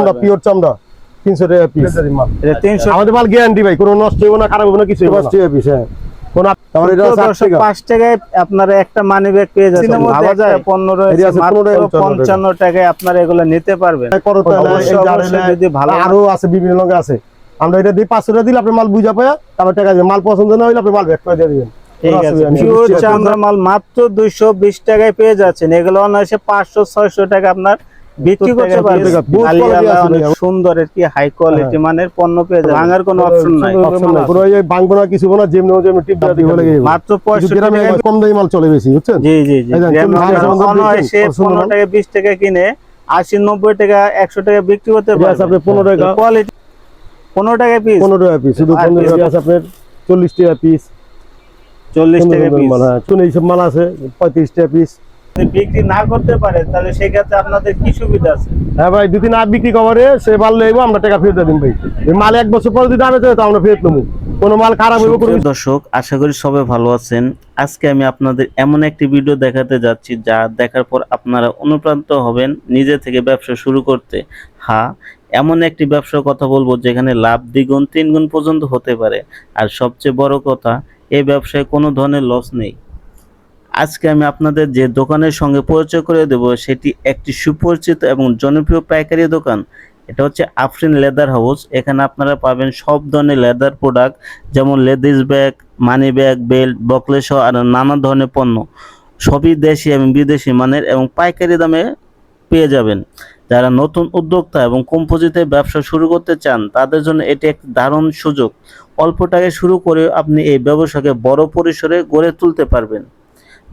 চামড়া পিওর চামড়া তিনশো টাকা পিস তিনশো আমাদের মাল গ্যারান্টি ভাই কোনো নষ্ট হইব না খারাপ হবে না কিছু পাঁচ টাকা পিস হ্যাঁ। আপনারা একটা মানি ব্যাগ পেয়ে যাচ্ছেন। ভাবা যায়। একটা পণ্য এটি রয়েছে আছে মাত্র 15 টাকা, পঞ্চান্ন টাকায় আপনারা এগুলো নিতে পারবেন। যদি ভালো আরও আছে বিভিন্ন রঙে আছে। আমরা এটা দিই পাঁচশো টাকা দিলে আপনি মাল বুঝা পায় তারপর টাকা দিবেন। মাল পছন্দ না হলে আপনি মাল ব্যাক করে দিয়ে দিবেন। ঠিক আছে অসুবিধা নেই। পিওর নিশ্চয়ই চামড়া মাল মাত্র দুইশো বিশ টাকায় পেয়ে যাচ্ছেন। এগুলো অনায়াসে পাঁচশো ছয়শো টাকা আপনার বিক্রি করতে টাকা, পারবেন টাকা, বহুত আলিয়ালা quality আছে অনেক ভাইয়া। সুন্দর আর কি হাই কোয়ালিটি মানের পণ্য পেয়ে যাবেন। ভাঙার কোনো অপশন নাই অপশন এই ভাঙবো না কিছু না যেমনি যেমনি টিপ দিয়ে দিবে লাগে মাত্র কিছু পঁয়ষট্টি গ্রামে টাকা কম দামি মাল চলে বেশি বুঝছেন? জি জি জি। এই দেখেন, টাকা কিনে বিক্রি করতে পনেরো টাকা। কোয়ালিটি পনেরো টাকা পিস পনেরো টাকা পিস শুধু আর পনেরো টাকা আছে আপনার চল্লিশ টাকা পিস চল্লিশ টাকা পিস মাল হ্যাঁ। এইসব মাল আছে পঁয়ত্রিশ টাকা পিস বিক্রি না করতে পারে তাহলে সেক্ষেত্রে আপনাদের কি সুবিধা আছে? হ্যাঁ ভাই দুদিন আর বিক্রি করে সে মাল লইব আমরা টাকা ফেরত দিন ভাই। মাল এক বছর পরে যদি আনে তো আমরা ফেরত নেব। কোনো মাল খারাপ হইব দর্শক আশা করি সবাই ভালো আছেন। আজকে আমি আপনাদের এমন একটি ভিডিও দেখাতে যাচ্ছি যা দেখার পর আপনারা অনুপ্রান্ত হবেন নিজে থেকে ব্যবসা শুরু করতে। হ্যাঁ এমন একটি ব্যবসার কথা বলব যেখানে লাভ দ্বিগুণ তিনগুণ পর্যন্ত হতে পারে। আর সবচেয়ে বড় কথা এই ব্যবসায় কোনো ধরনের লস নেই। আজকে আমি আপনাদের যে দোকানের সঙ্গে পরিচয় করে দেব, সেটি একটি সুপরিচিত এবং জনপ্রিয় পাইকারি দোকান। এটা হচ্ছে আফরিন লেদার হাউস। এখানে আপনারা পাবেন সব ধরনের লেদার প্রোডাক্ট, যেমন ladies bag, money bag, belt buckles আর নানা ধরনের পণ্য। সবই দেশি এবং বিদেশি মানের এবং পাইকারি দামে পেয়ে যাবেন। যারা নতুন উদ্যোক্তা এবং কম পুঁজিতে ব্যবসা শুরু করতে চান, তাদের জন্য এটি এক দারুণ সুযোগ। অল্প টাকায় শুরু করে আপনি এই ব্যবসাকে বড় পরিসরে গড়ে তুলতে পারবেন।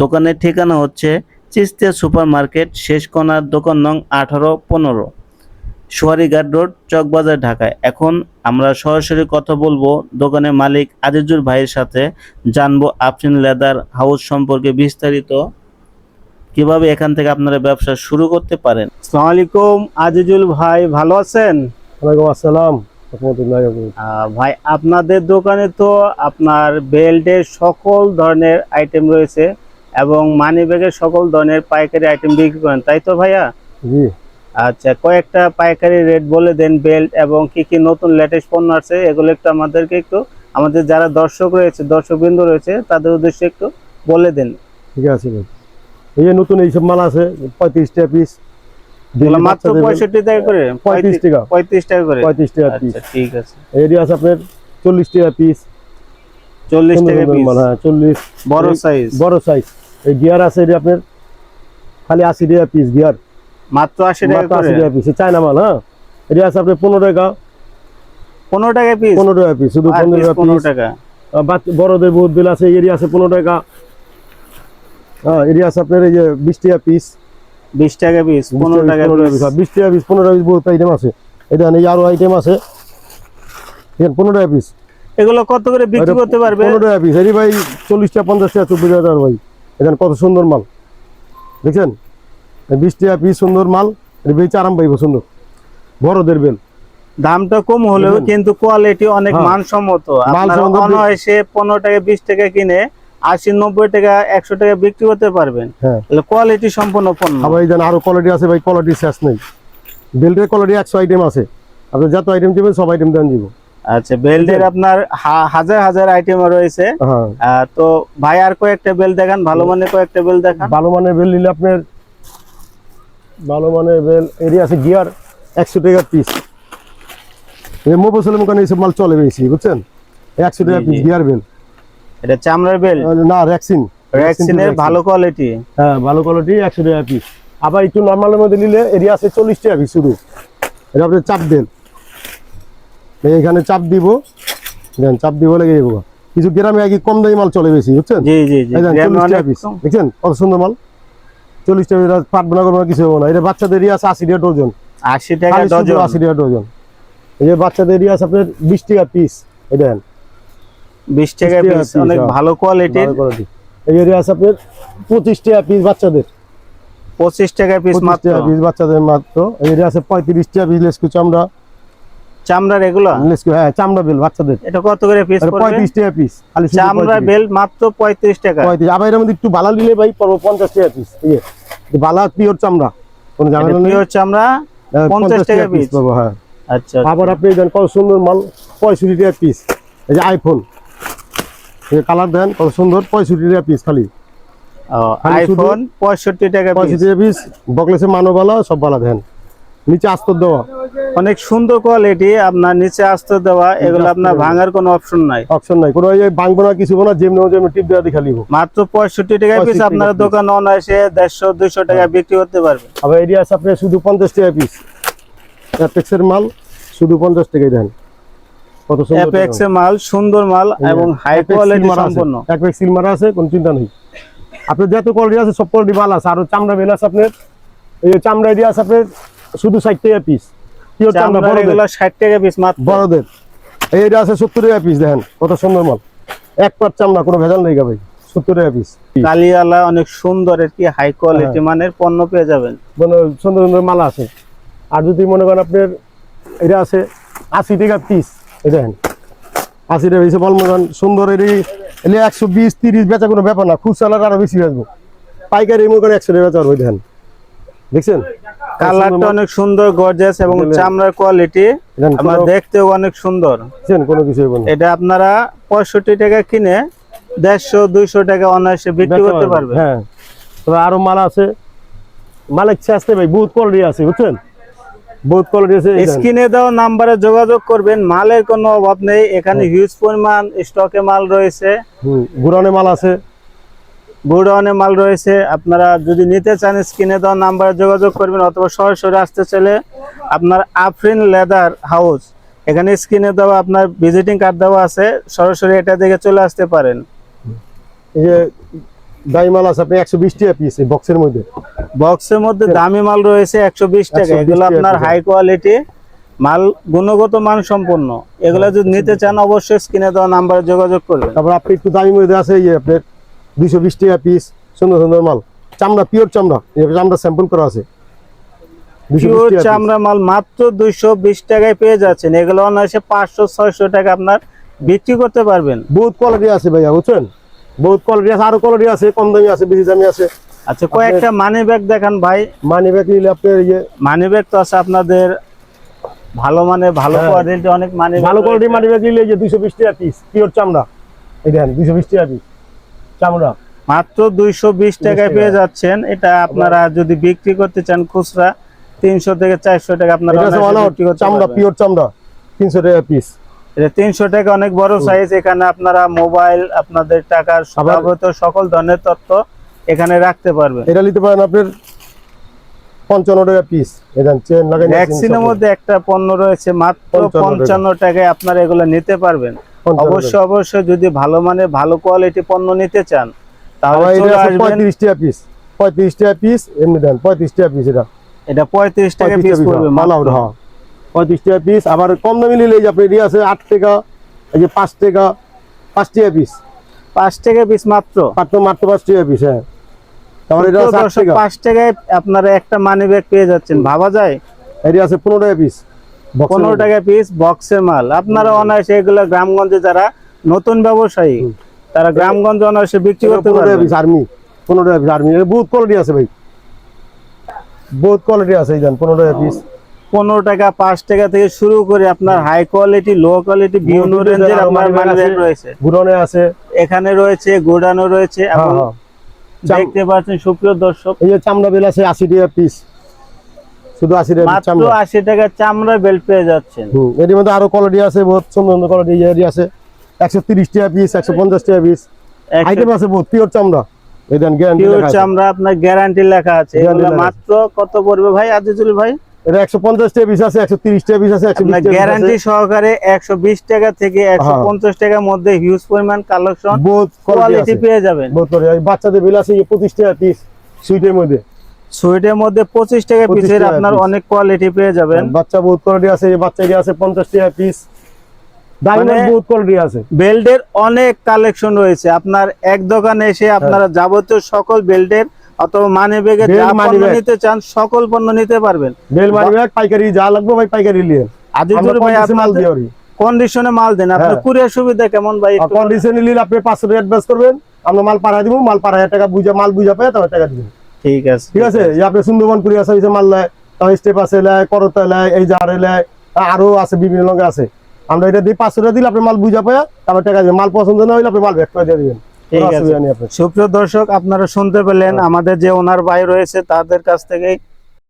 দোকানের ঠিকানা হচ্ছে চিস্তিয়া সুপার মার্কেট শেষ কোনার দোকান নং আঠারো পনেরো। সোয়ারিঘাট রোড চকবাজার ঢাকায়। এখন আমরা সরাসরি কথা বলব দোকানের মালিক আজিজুল ভাইয়ের সাথে। জানব আফরিন লেদার হাউস সম্পর্কে বিস্তারিত। কীভাবে এখান থেকে আপনারা ব্যবসা শুরু করতে পারেন? আসসালামু আলাইকুম আজিজুল ভাই ভালো আছেন? ওয়ালাইকুম আসসালাম ভাই আপনাদের দোকানে তো আপনার বেল্টের সকল ধরনের আইটেম রয়েছে। এবং মানি ব্যাগের সকল ধরনের পাইকারি আইটেম বিক্রি করেন তাই তো ভাইয়া? জি। আচ্ছা কয়েকটা পাইকারি রেট বলে দেন বেল্ট এবং কি কি নতুন লেটেস্ট পণ্য আছে এগুলো একটু আমাদেরকে একটু আমাদের যারা দর্শক রয়েছে দর্শকবৃন্দ রয়েছে তাদের উদ্দেশ্যে একটু বলে দেন। ঠিক আছে এই যে নতুন এইসব মাল আছে পঁয়ত্রিশ টাকা পিস মাত্র পঁয়ষট্টি টাকা করে? পঁয়ত্রিশ টাকা। পঁয়ত্রিশ টাকা করে? পঁয়ত্রিশ টাকা পিস আচ্ছা ঠিক আছে। এটি আছে আপনার চল্লিশ টাকা পিস চল্লিশ টাকা পিস হ্যাঁ চল্লিশ। বড় সাইজ বড় সাইজ এই গিয়ার আছে এটি আপনার খালি আশি টাকা পিস গিয়ার। মাত্র আশি টাকা আশি টাকা পিস চায়না মাল হ্যাঁ? এটি আছে আপনার পনেরো টাকা। পনেরো টাকা পিস পনেরো টাকা পিস শুধু পনেরো টাকা বড়দের বহুত বিল আছে এরি আছে পনেরো টাকা। হ্যাঁ এরি আছে আপনার এই যে বিশ টাকা পিস বিশ টাকা পিস পনেরো টাকা পিস বিশ টাকা পিস পনেরো টাকা পিস বহুত আইটেম আছে। এটা এই আরও আইটেম আছে। পনেরো টাকা পিস এগুলো কত করে বিক্রি করতে পারবে? পনেরো টাকা পিস এরি ভাই চল্লিশ টাকা পঞ্চাশ টাকা চব্বিশ হাজার ভাই। এখানে কত সুন্দর মাল? দেখছেন? বিশ টাকা পিস সুন্দর মাল বেচে আরাম পাইব সুন্দর। বড়দের বেল। দামটা কম হলেও কিন্তু কোয়ালিটি অনেক হ্যাঁ। মানসম্মত। অনায়াসে পনেরো টাকা বিশ টাকা কিনে আশি নব্বই টাকা একশো টাকা বিক্রি করতে পারবেন। হ্যাঁ। কোয়ালিটি সম্পন্ন পণ্য। আবার এই যেন আরও কোয়ালিটি আছে ভাই কোয়ালিটি শেষ নেই। বেল্টের কোয়ালিটি একশো আইটেম আছে। আপনি যত আইটেম দিবেন সব আইটেম দেন দিব। আচ্ছা বেল্টের আপনার হাজার হাজার আইটেম রয়েছে। হ্যাঁ। তো ভাই আর কয়েকটা বেল দেখান ভালো মানের কয়েকটা বেল দেখান। ভালো মানের বেল নিলে আপনার ভালো মানের বেল এরি আছে গিয়ার একশো টাকা পিস এইসব মাল চলে বেশি বুঝছেন? একশো টাকা পিস গিয়ার বেল এটা চামড়ার বেল না র্যাক্সিন র্যাক্সিনের ভালো কোয়ালিটি হ্যাঁ ভালো কোয়ালিটি একশো টাকা পিস আবার একটু নর্মালের মধ্যে নিলে এরিয়া আছে চল্লিশ টাকা পিস শুধু। এটা আপনার চাপ এই এখানে চাপ দিব। দেন চাপ দিব লেগে যাব কিছু গ্রামে আগে কম দামি মাল চলে বেশি বুঝছেন? চল্লিশ টাকা পিস দেখছেন? কত সুন্দর মাল। চল্লিশ টাকা এটা পাটবো না করব কিছু হব না। এটা বাচ্চাদের এরিয়া আছে আশি টাকা ডজন। আশি টাকা ডজন। আশি টাকা ডজন। এই যে বাচ্চাদের এরিয়া আছে আপনার বিশ টাকা পিস এই দেন বিশ টাকা 20 পিস অনেক হ্যাঁ। ভালো কোয়ালিটির এই এরিয়া আছে আপনার পঁচিশ টাকা পিস বাচ্চাদের। পঁচিশ টাকা পিস মাত্র। পিস বাচ্চাদের মাত্র। এই আছে পঁয়ত্রিশ টাকা পিস লেসকু চামড়া চামড়ার এগুলো? হ্যাঁ চামড়া বেল বাচ্চাদের। এটা কত করে পিস পঁয়ত্রিশ টাকা পিস খালি চামড়া বেল মাত্র পঁয়ত্রিশ টাকা। পঁয়ত্রিশ আবার এর মধ্যে একটু বালা নিলে ভাই পঞ্চাশ টাকা পিস যে, বালা পিওর চামড়া কোনো ঝামেলা নেই। পিওর চামড়া আহ, 50 টাকা পিস? পাবো হ্যাঁ। আচ্ছা আবার আপনি দেন কত সুন্দর মাল পঁয়ষট্টি টাকা পিস এই যে আইফোন কালার দেন কত সুন্দর পঁয়ষট্টি টাকা পিস খালি। আইফোন পঁয়ষট্টি টাকা। পঁয়ষট্টি টাকা পিস বকলেসে মানো বালা সব বালা দেন। নিচে আস্তর দেওয়া। অনেক সুন্দর কোয়ালিটি আপনার নিচে আসতে দেওয়া এগুলো আপনার ভাঙার কোনো অপশন নাই। অপশন নাই। কোনো ভাঙবো না কিছু না যেমনি যেমনি টিপ দেওয়া দিয়ে খালি মাত্র পঁয়ষট্টি টাকা পিস 65 টাকা আপনারা। দোকান অনায়াসে দেড়শো দুইশো টাকা বিক্রি করতে পারবে। আবার এরিয়া আছে আপনি শুধু পঞ্চাশ টাকা পিস অ্যাপেক্সের মাল শুধু পঞ্চাশ টাকাই দেন। কত সুন্দর অ্যাপেক্স মাল সুন্দর মাল এবং হাই কোয়ালিটি সম্পন্ন অ্যাপেক্স সিল মারা আছে কোনো চিন্তা নেই। আপনার যত কোয়ালিটি আছে সব কোয়ালিটি ভালো আছে। আর চামড়া বেল আছে আপনার। এই চামড়া এরিয়া আছে আপনার শুধু ষাট টাকা পিস পিওর চামড়া বড়দের। এগুলো ষাট টাকা পিস মাত্র। বড়দের। এই এরিয়া আছে সত্তর টাকা পিস দেখেন কত সুন্দর মাল। এক পাট চামড়া কোনো ভেজাল নেই ভাই সত্তর টাকা পিস কালিয়ালা অনেক সুন্দর আর কি হাই কোয়ালিটি হ্যাঁ। মানের পণ্য পেয়ে যাবেন। মানে সুন্দর সুন্দর মালা আছে। আর যদি মনে করেন আপনার এটা আছে আশি টাকা পিস এই দেখেন। আশি টাকা পিস বল মনে করেন সুন্দর এলে তিরিশ বেচা কোনো ব্যাপার না খুচরা আরও বেশি বেচবো। পাইকারি মনে করেন একশো টাকা বেচা দেখেন। দেখছেন? কালারটা অনেক সুন্দর গর্জিয়াস এবং চামড়ার কোয়ালিটি আমার দেখতেও অনেক সুন্দর। কোনো কিছু এটা আপনারা পঁয়ষট্টি টাকা কিনে দেড়শো দুইশো টাকা অনায়াসে বিক্রি করতে। পারবে হ্যাঁ। তবে আরও মাল আছে। মাল ইচ্ছে আসতে ভাই বহুত কোয়ালিটি আছে বুঝছেন? বহুত কোয়ালিটি আছে। স্ক্রিনে দেওয়া নাম্বারে যোগাযোগ করবেন মালের কোনো অভাব নেই। এখানে হ্যাঁ। হিউজ পরিমাণ স্টকে মাল রয়েছে। গুড়ানে মাল আছে। গোডাউনে মাল রয়েছে আপনারা যদি নিতে চান স্ক্রিনে দেওয়া নাম্বারে যোগাযোগ করবেন অথবা সরাসরি আসতে চাইলে আপনার আফরিন লেদার হাউস এখানে স্ক্রিনে দেওয়া আপনার ভিজিটিং কার্ড দেওয়া আছে সরাসরি এটা দেখে চলে আসতে পারেন। এই যে দাই মাল আছে আপনি একশো বিশ টাকা পিস বক্সের মধ্যে। বক্সের মধ্যে দামি মাল রয়েছে একশো বিশ টাকা এগুলো আপনার হাই কোয়ালিটি মাল গুণগত মান সম্পন্ন এগুলো যদি নিতে চান অবশ্যই স্ক্রিনে দেওয়া নাম্বারে যোগাযোগ করবেন। তারপর আপনি একটু দামি মধ্যে আছে এই যে আপনার দুইশো বিশ টাকা পিস সুন্দর সুন্দর মাল। চামড়া পিওর চামড়া এই চামড়া স্যাম্পল করা আছে। 220 পিওর চামড়া মাল মাত্র দুইশো বিশ টাকায় পেয়ে যাচ্ছেন। এগুলো অনায়াসে পাঁচশো ছয়শো টাকা আপনার বিক্রি করতে পারবেন। বহুত কোয়ালিটি আছে ভাইয়া বুঝছেন? বহুত কোয়ালিটি আছে আরও কোয়ালিটি আছে কম দামি আছে বেশি দামি আছে। আচ্ছা কয়েকটা মানি ব্যাগ দেখান ভাই। মানি ব্যাগ নিলে আপনার এই যে মানি ব্যাগ তো আছে আপনাদের ভালো মানে ভালো হ্যাঁ। কোয়ালিটি অনেক মানি ভালো কোয়ালিটি মানি ব্যাগ নিলে যে দুইশো বিশ টাকা পিস পিওর চামড়া। এই দেখেন দুইশো বিশ টাকা পিস চামড়া মাত্র দুইশো বিশ টাকায় পেয়ে যাচ্ছেন। এটা আপনারা যদি বিক্রি করতে চান খুচরা তিনশো থেকে চারশো টাকা আপনারা চামড়া পিওর চামড়া তিনশো টাকা পিস এটা তিনশো টাকা অনেক বড় সাইজ এখানে আপনারা মোবাইল আপনাদের টাকার যাবতীয় সকল ধরনের তথ্য এখানে রাখতে পারবেন। এটা নিতে পারেন আপনার পঞ্চান্ন টাকা পিস ভ্যাকসিনের মধ্যে একটা পণ্য রয়েছে মাত্র পঞ্চান্ন টাকায় আপনারা এগুলো নিতে পারবেন। অবশ্যই অবশ্যই যদি ভালো মানে ভালো কোয়ালিটি পণ্য নিতে চান তাহলে চলে আসবেন পঁয়ত্রিশ টাকা পিস পঁয়ত্রিশ টাকা পিস এমনি দেন পঁয়ত্রিশ টাকা পিস এটা। এটা পঁয়ত্রিশ টাকা পঁয়ত্রিশ পিস পড়বে পিস হ্যাঁ। পঁয়ত্রিশ টাকা পিস আবার কম দামি নিলে যে আপনি আছে আট টাকা এই যে পাঁচ টাকা পাঁচ টাকা পিস পাঁচ টাকা পিস মাত্র। মাত্র মাত্র পাঁচ টাকা পিস হ্যাঁ। তারপর এটা টাকা। পাঁচ টাকায় আপনারা একটা মানি ব্যাগ পেয়ে যাচ্ছেন ভাবা যায়? এটি আছে পনেরো টাকা পিস পনেরো টাকা পিস বক্সের মাল। আপনারা অনায়াসে এগুলো গ্রামগঞ্জে যারা নতুন ব্যবসায়ী তারা গ্রামগঞ্জে অনায়াসে বিক্রি করতে আর্মি পনেরো টাকা পিস আর্মি বহুত কোয়ালিটি আছে ভাই। বহুত কোয়ালিটি আছে দেন পনেরো টাকা পিস পনেরো টাকা পাঁচ টাকা থেকে শুরু করে আপনার হাই কোয়ালিটি লো কোয়ালিটি বিভিন্ন রেঞ্জের আপনার bag মানি। রয়েছে। গুড়নে আছে। এখানে রয়েছে গোডানো রয়েছে হ্যাঁ এবং হ্যাঁ। দেখতে পাচ্ছেন সুপ্রিয় দর্শক। এই যে চামড়া বেল আছে আশি টাকা পিস শুধু আশি টাকা piece মাত্র চামড়া? আশি টাকা চামড়া বেল্ট পেয়ে যাচ্ছেন। হুম এটির মধ্যে আরও কোয়ালিটি আছে বহুত সুন্দর সুন্দর কোয়ালিটি এরি আছে। একশো তিরিশ টাকা পিস একশো পঞ্চাশ টাকা পিস আইটেম আছে বহুত পিওর চামড়া। এই দেন গ্যারান্টি পিওর চামড়া আপনার গ্যারান্টি লেখা আছে। এগুলো মাত্র কত পড়বে ভাই আজিজুল ভাই? এটা একশো পঞ্চাশ টাকা পিস আছে একশো তিরিশ টাকা পিস আছে একশো বিশ আপনার টাকা গ্যারান্টি সহকারে একশো বিশ টাকা থেকে একশো পঞ্চাশ টাকার মধ্যে হিউজ পরিমাণ কালেকশন বহুত কোয়ালিটি পেয়ে যাবেন। বহুত। বাচ্চাদের বিল আছে। এই পঁচিশ টাকা পিস সুইটের মধ্যে। সুইটের মধ্যে পঁচিশ টাকা 25 পিসের আপনার অনেক কোয়ালিটি পেয়ে যাবেন। বাচ্চা বহুত কোয়ালিটি আছে এই বাচ্চা এটি আছে পঞ্চাশ টাকা পিস মানে- বহুত কোয়ালিটি আছে। বেল্টের অনেক কালেকশন রয়েছে। আপনার এক দোকানে এসে আপনারা যাবতীয় সকল বেল্টের অথবা মানি যা পণ্য নিতে চান সকল পণ্য নিতে পারবেন। বেল ব্যাগ পাইকারি যা লাগবে ভাই পাইকারি নিয়ে। আজিজুল ভাই মাল আপনার দিয়ে কন্ডিশনে মাল দেন। আপনার হ্যাঁ। কুরিয়ার সুবিধা কেমন ভাই। কন্ডিশন নিলে আপনি পাঁচশো টাকা অ্যাডভান্স করবেন। আমরা মাল পাঠাই দিব মাল পাঠাই টাকা বুঝা মাল বুঝা তবে টাকা দিবেন। ঠিক আছে। ঠিক আছে? আপনি সুন্দরবন কুরিয়ার সার্ভিসে মাল নেয় স্টেপ আছে লাই করতা লাই এই জারে লাই আরও আছে বিভিন্ন রঙে আছে। আমরা এটা দিয়ে পাঁচশো টাকা দিলে আপনি মাল বুঝা পায় তারপর টাকা মাল পছন্দ না হইলে আপনি মাল ব্যাক করে দিয়ে দিবেন। ঠিক আছে। সুপ্রিয় দর্শক আপনারা শুনতে পেলেন আমাদের যে ওনার ভাই রয়েছে তাদের কাছ থেকে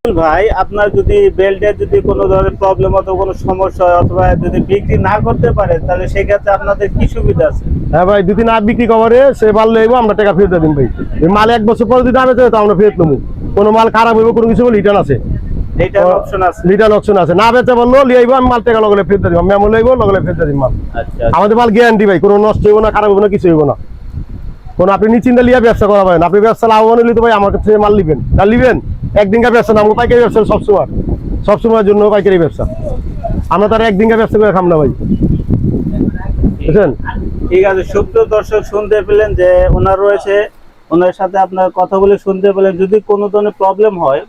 ভাই আপনার যদি বেল্টের যদি কোনো ধরনের প্রবলেম অথবা কোনো সমস্যা হয় অথবা যদি বিক্রি না করতে পারে তাহলে সেক্ষেত্রে আপনাদের কি সুবিধা আছে? হ্যাঁ ভাই দুদিন আর বিক্রি করে সে মাল লইব আমরা টাকা ফেরত দিন ভাই। এই মাল এক বছর পরে যদি আনে তো আমরা ফেরত নেব। কোনো মাল খারাপ হইব কোনো কিছু রিটার্ন আছে। না আচ্ছা আমাদের মাল গ্যারান্টি ভাই কোনো নষ্ট হইব না খারাপ হইব না কিছু হইব না। কোন আপনি নিশ্চিন্তে লিয়া ব্যবসা করা পারেন আপনি ব্যবসা লাভবান হলে তো ভাই আমার কাছে মাল নিবেন। না নিবেন? একদিনকার ব্যবসা না আমাকে পাইকারি ব্যবসা সবসময়। সবসময়ের জন্য পাইকারি ব্যবসা। আমরা তার একদিনকার ব্যবসা করে খাম না ভাই। বুঝছেন? ঠিক আছে সুপ্রিয় দর্শক শুনতে পেলেন যে ওনার রয়েছে, ওনার সাথে আপনার কথা বলে শুনতে পেলেন। যদি কোনো ধরনের প্রবলেম হয়,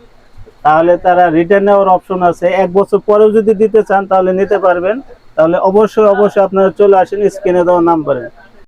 তাহলে তারা রিটার্ন নেওয়ার অপশন আছে। এক বছর পরেও যদি দিতে চান, তাহলে নিতে পারবেন। তাহলে অবশ্যই অবশ্যই আপনারা চলে আসেন স্ক্রিনে দেওয়া নাম্বারে।